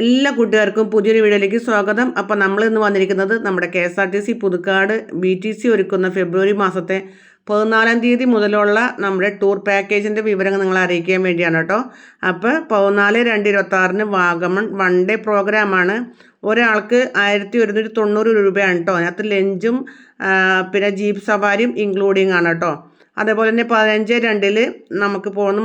എല്ലാ കൂട്ടുകാർക്കും പുതിയൊരു വീഡിയോയിലേക്ക് സ്വാഗതം. അപ്പോൾ നമ്മൾ ഇന്ന് വന്നിരിക്കുന്നത് നമ്മുടെ K S R T C Puthukkad B T C ഒരുക്കുന്ന ഫെബ്രുവരി മാസത്തെ പതിനാലാം തീയതി മുതലുള്ള നമ്മുടെ ടൂർ പാക്കേജിന്റെ വിവരങ്ങൾ നിങ്ങളെ അറിയിക്കാൻ വേണ്ടിയാണ് കേട്ടോ. അപ്പോൾ പതിനാല് രണ്ട് ഇരുപത്താറിന് വാഗമൺ വൺ ഡേ പ്രോഗ്രാമാണ് ഒരാൾക്ക് ആയിരത്തി ഒരുന്നൂറ്റി തൊണ്ണൂറ് രൂപയാണ് കേട്ടോ. അതിനകത്ത് ലഞ്ചും പിന്നെ ജീപ്പ് സവാരിയും ഇൻക്ലൂഡിങ് ആണ് കേട്ടോ. അതേപോലെ തന്നെ പതിനഞ്ച് രണ്ടിൽ നമുക്ക് പോകുന്ന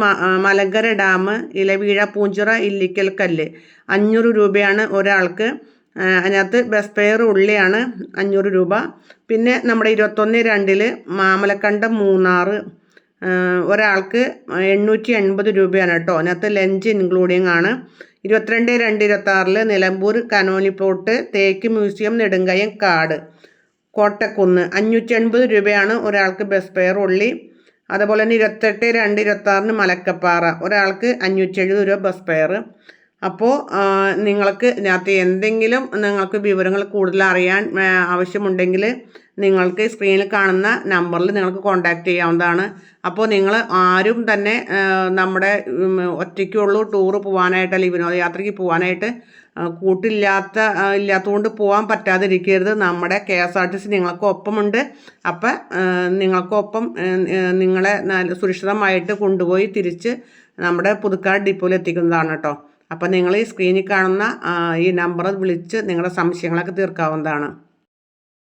മലങ്കര ഡാം ഇലവീഴ പൂഞ്ചിറ ഇല്ലിക്കൽ കല്ല്. അഞ്ഞൂറ് രൂപയാണ് ഒരാൾക്ക്. അതിനകത്ത് ബസ് ഫെയർ ഉള്ളിയാണ് അഞ്ഞൂറ് രൂപ. പിന്നെ നമ്മുടെ ഇരുപത്തൊന്ന് രണ്ടിൽ മാമലക്കണ്ടം മൂന്നാറ്. ആ, ഒരാൾക്ക് എണ്ണൂറ്റി എൺപത് രൂപയാണ് കേട്ടോ. അതിനകത്ത് ലഞ്ച് ഇൻക്ലൂഡിങ് ആണ്. ഇരുപത്തിരണ്ട് രണ്ട് ഇരുപത്താറിൽ നിലമ്പൂർ കനോലി പ്ലോട്ട് തേക്ക് മ്യൂസിയം നെടുങ്കയം കാട്. കോട്ടക്കുന്ന്. അഞ്ഞൂറ്റി എൺപത് രൂപയാണ് ഒരാൾക്ക് ബസ് ഫെയർ ഉള്ളി. അതുപോലെ തന്നെ ഇരുപത്തെട്ട് രണ്ട് ഇരുപത്താറിന് മലക്കപ്പാറ. ഒരാൾക്ക് അഞ്ഞൂറ്റി എഴുപത് രൂപ ബസ് ഫെയർ അപ്പോൾ നിങ്ങൾക്ക് ഇതിനകത്ത് എന്തെങ്കിലും നിങ്ങൾക്ക് വിവരങ്ങൾ കൂടുതൽ അറിയാൻ ആവശ്യമുണ്ടെങ്കിൽ നിങ്ങൾക്ക് സ്ക്രീനിൽ കാണുന്ന നമ്പറിൽ നിങ്ങൾക്ക് കോൺടാക്റ്റ് ചെയ്യാവുന്നതാണ്. അപ്പോൾ നിങ്ങൾ ആരും തന്നെ നമ്മുടെ ഒറ്റയ്ക്കുള്ളൂ ടൂറ് പോകാനായിട്ട് അല്ലെങ്കിൽ വിനോദയാത്രയ്ക്ക് പോകാനായിട്ട് കൂട്ടില്ലാത്ത ഇല്ലാത്തതുകൊണ്ട് പോകാൻ പറ്റാതിരിക്കരുത്. നമ്മുടെ K S R T C നിങ്ങൾക്ക് ഒപ്പമുണ്ട്. അപ്പം നിങ്ങൾക്കൊപ്പം നിങ്ങളെ സുരക്ഷിതമായിട്ട് കൊണ്ടുപോയി തിരിച്ച് നമ്മുടെ പുതുക്കാട് ഡിപ്പോയിൽ എത്തിക്കുന്നതാണ് കേട്ടോ. അപ്പം നിങ്ങൾ ഈ സ്ക്രീനിൽ കാണുന്ന ഈ നമ്പർ വിളിച്ച് നിങ്ങളുടെ സംശയങ്ങളൊക്കെ തീർക്കാവുന്നതാണ്.